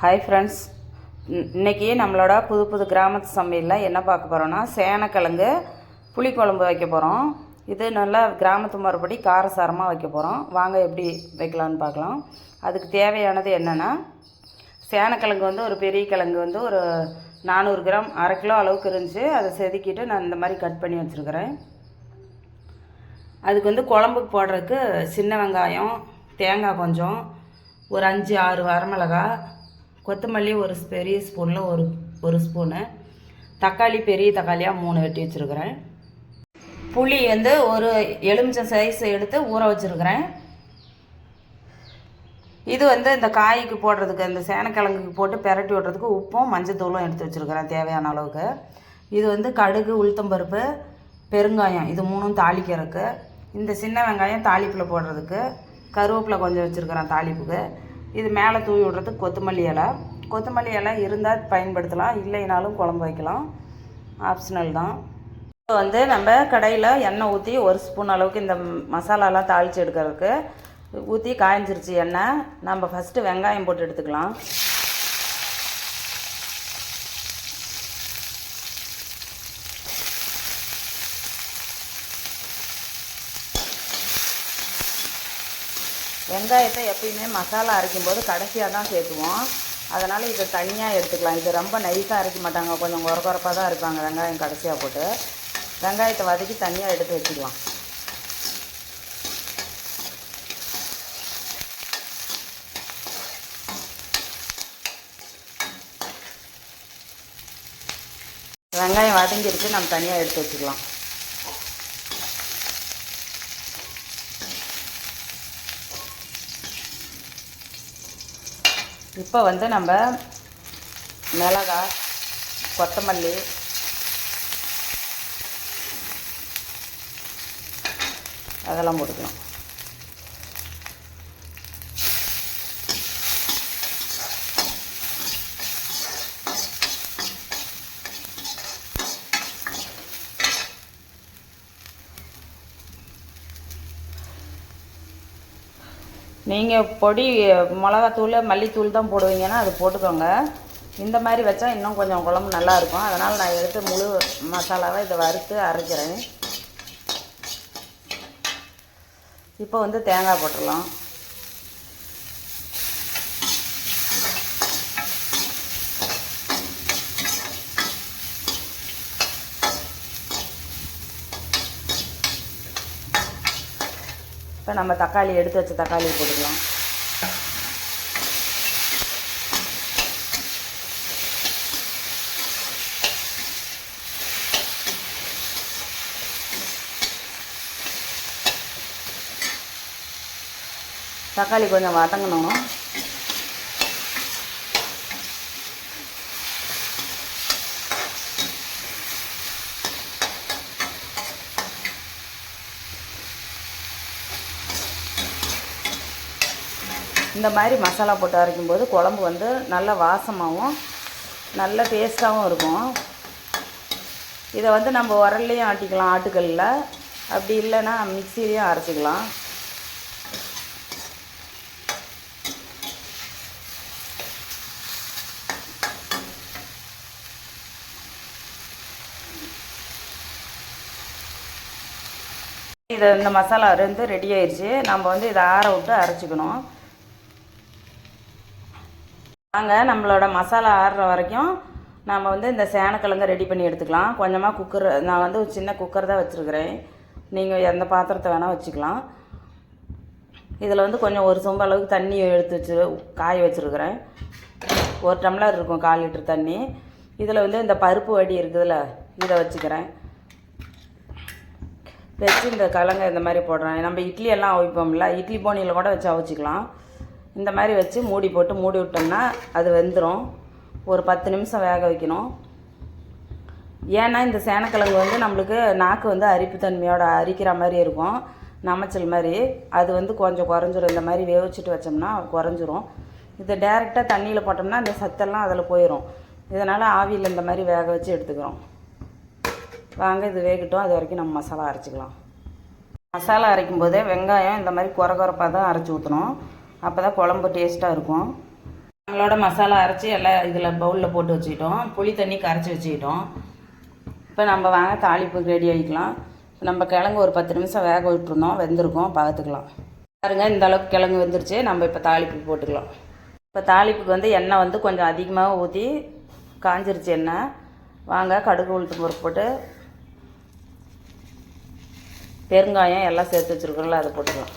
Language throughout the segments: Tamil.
ஹாய் ஃப்ரெண்ட்ஸ் இன்றைக்கி நம்மளோட புது புது கிராமத்து சமையலில் என்ன பார்க்க போகிறோன்னா சேனக்கிழங்கு புளிக்குழம்பு வைக்க போகிறோம் இது நல்லா கிராமத்து முறைப்படி காரசாரமாக வைக்க போகிறோம் வாங்க எப்படி வைக்கலான்னு பார்க்கலாம். அதுக்கு தேவையானது என்னென்னா சேனக்கிழங்கு வந்து ஒரு பெரிய கிழங்கு வந்து ஒரு நானூறு கிராம் அரை கிலோ அளவுக்கு இருந்துச்சு. அதை செதுக்கிட்டு நான் இந்த மாதிரி கட் பண்ணி வச்சுருக்கிறேன். அதுக்கு வந்து குழம்புக்கு போடுறதுக்கு சின்ன வெங்காயம் தேங்காய் கொஞ்சம் ஒரு அஞ்சு ஆறு வரமிளகாய் கொத்தமல்லி ஒரு பெரிய ஸ்பூனில் ஒரு ஒரு ஸ்பூனு. தக்காளி பெரிய தக்காளியாக மூணு வெட்டி வச்சுருக்குறேன். புளி வந்து ஒரு எலுமிச்சம் சைஸ் எடுத்து ஊற வச்சுருக்குறேன். இது வந்து இந்த காய்க்கு போடுறதுக்கு இந்த சேனக்கிழங்குக்கு போட்டு பெரட்டி விடுறதுக்கு உப்பும் மஞ்சத்தூளும் எடுத்து வச்சுருக்குறேன் தேவையான அளவுக்கு. இது வந்து கடுகு உளுத்தம்பருப்பு பெருங்காயம் இது மூணும் தாளிக்கிறதுக்கு. இந்த சின்ன வெங்காயம் தாளிப்பில் போடுறதுக்கு. கருவேப்பிலை கொஞ்சம் வச்சுருக்குறேன் தாளிப்புக்கு. இது மேலே தூவி விடுறது கொத்தமல்லி இலை. கொத்தமல்லி இலை இருந்தால் பயன்படுத்தலாம் இல்லைனாலும் குழம்பு வைக்கலாம். ஆப்ஷனல் தான். இப்போ வந்து நம்ம கடையில் எண்ணெய் ஊற்றி ஒரு ஸ்பூன் அளவுக்கு இந்த மசாலாலாம் தாளித்து எடுக்கிறதுக்கு. ஊற்றி காய்ஞ்சிருச்சு எண்ணெய். நம்ம ஃபஸ்ட்டு வெங்காயம் போட்டு எடுத்துக்கலாம். வெங்காயத்தை எப்பயுமே மசாலா அரைக்கும்போது கடைசியாக தான் சேர்த்துவோம். அதனால் இதை தனியாக எடுத்துக்கலாம். இது ரொம்ப நைஸாக அரைக்க மாட்டாங்க. கொஞ்சம் குறகுறப்பாக தான் இருப்பாங்க வெங்காயம் கடைசியாக போட்டு. வெங்காயத்தை வதக்கி தனியாக எடுத்து வச்சுக்கலாம். வெங்காயம் வதங்கிருச்சு. நம்ம தனியாக எடுத்து வச்சுக்கலாம். இப்போ வந்து நம்ம மிளகாய் கொத்தமல்லி அதெல்லாம் போட்டுக்கலாம். நீங்கள் பொடி மிளகாத்தூள் மல்லித்தூள் தான் போடுவீங்கன்னா அது போட்டுக்கோங்க. இந்த மாதிரி வச்சா இன்னும் கொஞ்சம் குழம்பு நல்லாயிருக்கும் அதனால் நான் எடுத்து முழு மசாலாவை இதை வறுத்து அரைக்கிறேன். இப்போ வந்து தேங்காய் போட்டுடலாம். இப்போ நம்ம தக்காளி எடுத்து வச்ச தக்காளி போட்டுக்கலாம். தக்காளி கொஞ்சம் வதங்கணும். இந்த மாதிரி மசாலா போட்டு அரைக்கும்போது குழம்பு வந்து நல்ல வாசமாகவும் நல்ல டேஸ்ட்டாகவும் இருக்கும். இதை வந்து நம்ம உரல்லையும் ஆட்டிக்கலாம் ஆட்டுக்கல்லில் அப்படி இல்லைன்னா மிக்சிலையும் அரைச்சிக்கலாம். இதை இந்த மசாலா வந்து ரெடி ஆயிடுச்சு நம்ம வந்து இதை ஆற விட்டு அரைச்சிக்கணும். வாங்க நம்மளோட மசாலா ஆடுற வரைக்கும் நம்ம வந்து இந்த சேனக்கிழங்கு ரெடி பண்ணி எடுத்துக்கலாம். கொஞ்சமாக குக்கர் நான் வந்து ஒரு சின்ன குக்கர் தான் வச்சுருக்கிறேன். நீங்கள் எந்த பாத்திரத்தை வேணால் வச்சுக்கலாம். இதில் வந்து கொஞ்சம் ஒரு சொம்ப அளவுக்கு தண்ணி எடுத்து வச்சு காய வச்சுருக்கிறேன். ஒரு டம்ளர் இருக்கும் கால் லிட்டர் தண்ணி. இதில் வந்து இந்த பருப்பு வடி இருக்குதுல்ல இதை வச்சுக்கிறேன். வச்சு இந்த கலங்கை இந்த மாதிரி போடுறேன். நம்ம இட்லி எல்லாம் அவிப்போம்ல இட்லி போனியில் கூட வச்சு அவிச்சிக்கலாம். இந்த மாதிரி வச்சு மூடி போட்டு மூடி விட்டோம்னா அது வெந்துடும் ஒரு பத்து நிமிஷம் வேக வைக்கணும். ஏன்னா இந்த சேனக்கிழங்கு வந்து நம்மளுக்கு நாக்கு வந்து அரிப்பு தன்மையோட அரிக்கிற மாதிரி இருக்கும். நமைச்சல் மாதிரி. அது வந்து கொஞ்சம் குறைஞ்சிரும். இந்த மாதிரி வேவிச்சிட்டு வச்சோம்னா குறைஞ்சிரும். இதை டேரெக்டாக தண்ணியில் போட்டோம்னா அந்த சத்தெல்லாம் அதில் போயிடும் இதனால் ஆவியில் இந்த மாதிரி வேக வச்சு எடுத்துக்கிறோம். வாங்க இது வேகட்டும். அது வரைக்கும் நம்ம மசாலா அரைச்சிக்கலாம். மசாலா அரைக்கும் போதே வெங்காயம் இந்த மாதிரி குறை குறைப்பாக தான் அரைச்சி ஊற்றணும் அப்போ தான் குழம்பு டேஸ்ட்டாக இருக்கும். நம்மளோட மசாலா அரைச்சி எல்லாம் இதில் பவுலில் போட்டு வச்சுக்கிட்டோம். புளி தண்ணி கரைச்சி வச்சுக்கிட்டோம். இப்போ நம்ம வாங்க தாளிப்பு ரெடி ஆகிக்கலாம். நம்ம கிழங்கு ஒரு பத்து நிமிஷம் வேக விட்டுருந்தோம். வெந்திருக்கோம். பார்த்துக்கலாம் பாருங்க இந்த அளவுக்கு கிழங்கு வெந்துருச்சு. நம்ம இப்போ தாளிப்பு போட்டுக்கலாம். இப்போ தாளிப்புக்கு வந்து எண்ணெய் வந்து கொஞ்சம் அதிகமாக ஊற்றி காஞ்சிருச்சு எண்ணெய். வாங்க கடுகு உளுத்து பருப்பு போட்டு பெருங்காயம் எல்லாம் சேர்த்து வச்சுருக்கோம்ல அதை போட்டுக்கலாம்.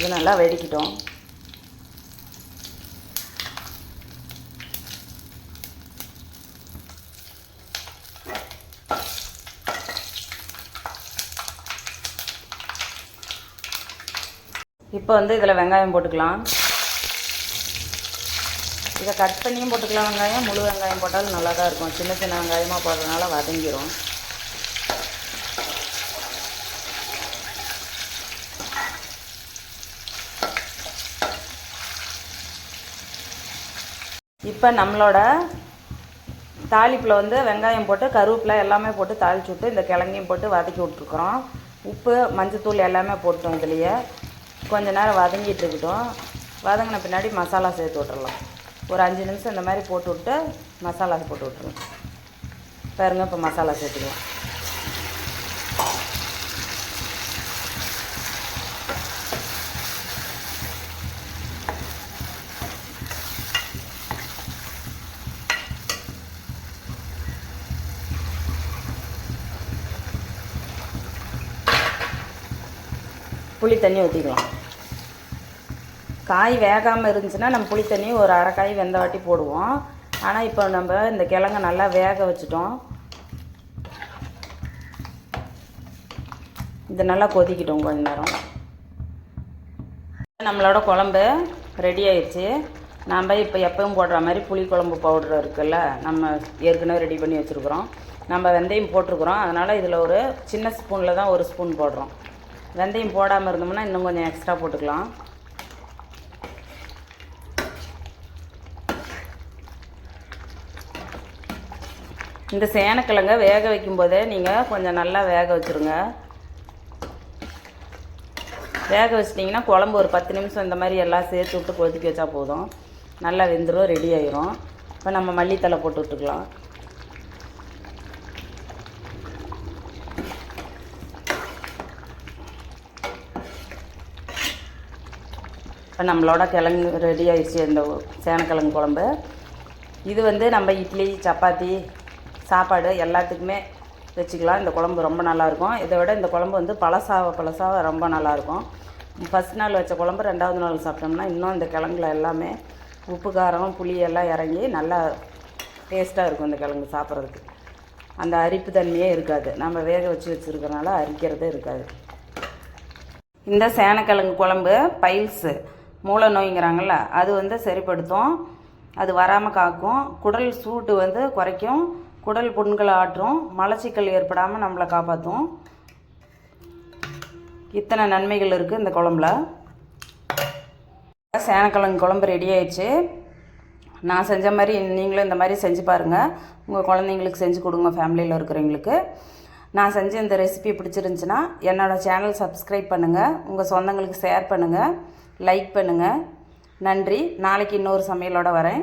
இது நல்லா வெடிக்கிட்டோம். இப்போ வந்து இதில் வெங்காயம் போட்டுக்கலாம். இதை கட் பண்ணியும் போட்டுக்கலாம் வெங்காயம் முழு வெங்காயம் போட்டாலும் நல்லா தான் இருக்கும். சின்ன சின்ன வெங்காயமாக போடுறதுனால வதங்கிரும். இப்போ நம்மளோட தாளிப்பில் வந்து வெங்காயம் போட்டு கருவேப்பிலை எல்லாமே போட்டு தாளிச்சு விட்டு இந்த கிழங்கையும் போட்டு வதக்கி விட்ருக்குறோம் உப்பு மஞ்சத்தூள் எல்லாமே போட்டோம் இதுலேயே. கொஞ்ச நேரம் வதங்கிட்டு இருக்கட்டும். வதங்கின பின்னாடி மசாலா சேர்த்து விட்டுறலாம். ஒரு அஞ்சு நிமிஷம் இந்த மாதிரி போட்டு விட்டு மசாலா போட்டு விட்ருவோம் பாருங்க இப்போ மசாலா சேர்த்துக்கலாம். புளி தண்ணி ஊற்றிக்கலாம் காய் வேகாமல் இருந்துச்சுன்னா நம்ம புளி தண்ணி ஒரு அரை காய் வெந்த வாட்டி போடுவோம். ஆனால் இப்போ நம்ம இந்த கிழங்க நல்லா வேக வச்சுட்டோம். இது நல்லா கொதிக்கிட்டோம் கொஞ்ச நேரம். நம்மளோட குழம்பு ரெடி ஆயிடுச்சு. நாம் இப்போ எப்பவும் போடுற மாதிரி புளி குழம்பு பவுடர் இருக்குல்ல நம்ம ஏற்கனவே ரெடி பண்ணி வச்சுருக்குறோம். நம்ம வெந்தயம் போட்டிருக்குறோம். அதனால் இதில் ஒரு சின்ன ஸ்பூனில் தான் ஒரு ஸ்பூன் போடுறோம். வெந்தயம் போடாமல் இருந்தோம்னா இன்னும் கொஞ்சம் எக்ஸ்ட்ரா போட்டுக்கலாம். இந்த சேனக்கிழங்க வேக வைக்கும்போதே நீங்கள் கொஞ்சம் நல்லா வேக வச்சுருங்க. வேக வச்சிட்டிங்கன்னா குழம்பு ஒரு பத்து நிமிஷம் இந்த மாதிரி எல்லாம் சேர்த்து விட்டு கொதிக்க வச்சா போதும். நல்லா வெந்துடும் ரெடி ஆயிரும். இப்போ நம்ம மல்லித்தலை போட்டு விட்டுக்கலாம். இப்போ நம்மளோட கிழங்கு ரெடி ஆயிடுச்சு இந்த சேனக்கிழங்கு குழம்பு. இது வந்து நம்ம இட்லி சப்பாத்தி சாப்பாடு எல்லாத்துக்குமே வச்சுக்கலாம். இந்த குழம்பு ரொம்ப நல்லாயிருக்கும் இதை விட இந்த குழம்பு வந்து பழசாக பழசாக ரொம்ப நல்லாயிருக்கும் ஃபஸ்ட் நாள் வச்ச குழம்பு ரெண்டாவது நாள் சாப்பிட்டோம்னா இன்னும் இந்த கிழங்குல எல்லாமே உப்பு காரம் புளி எல்லாம் இறங்கி நல்லா டேஸ்ட்டாக இருக்கும் இந்த கிழங்கு சாப்பிட்றதுக்கு. அந்த அரிப்பு தன்மையே இருக்காது. நம்ம வேக வச்சு வச்சுருக்கறனால அரிக்கிறதே இருக்காது. இந்த சேனக்கிழங்கு குழம்பு பைல்ஸு. மூல நோய்ங்கிறாங்கல்ல அது வந்து சரிப்படுத்தும். அது வராமல் காக்கும். குடல் சூட்டு வந்து குறைக்கும். குடல் புண்களை ஆற்றும். மலச்சிக்கல் ஏற்படாமல் நம்மளை காப்பாற்றும் இத்தனை நன்மைகள் இருக்குது இந்த குழம்புல. சேனக்கிழங்கு குழம்பு ரெடி ஆயிடுச்சு. நான் செஞ்ச மாதிரி நீங்களும் இந்த மாதிரி செஞ்சு பாருங்கள் உங்கள் குழந்தைங்களுக்கு செஞ்சு கொடுங்க ஃபேமிலியில் இருக்கிறவங்களுக்கு. நான் செஞ்ச இந்த ரெசிபி பிடிச்சிருந்துச்சின்னா என்னோடய சேனல் சப்ஸ்கிரைப் பண்ணுங்கள் உங்கள் சொந்தங்களுக்கு ஷேர் பண்ணுங்கள் லைக் பண்ணுங்கள் நன்றி. நாளைக்கு இன்னொரு சமையலோடு வரேன்.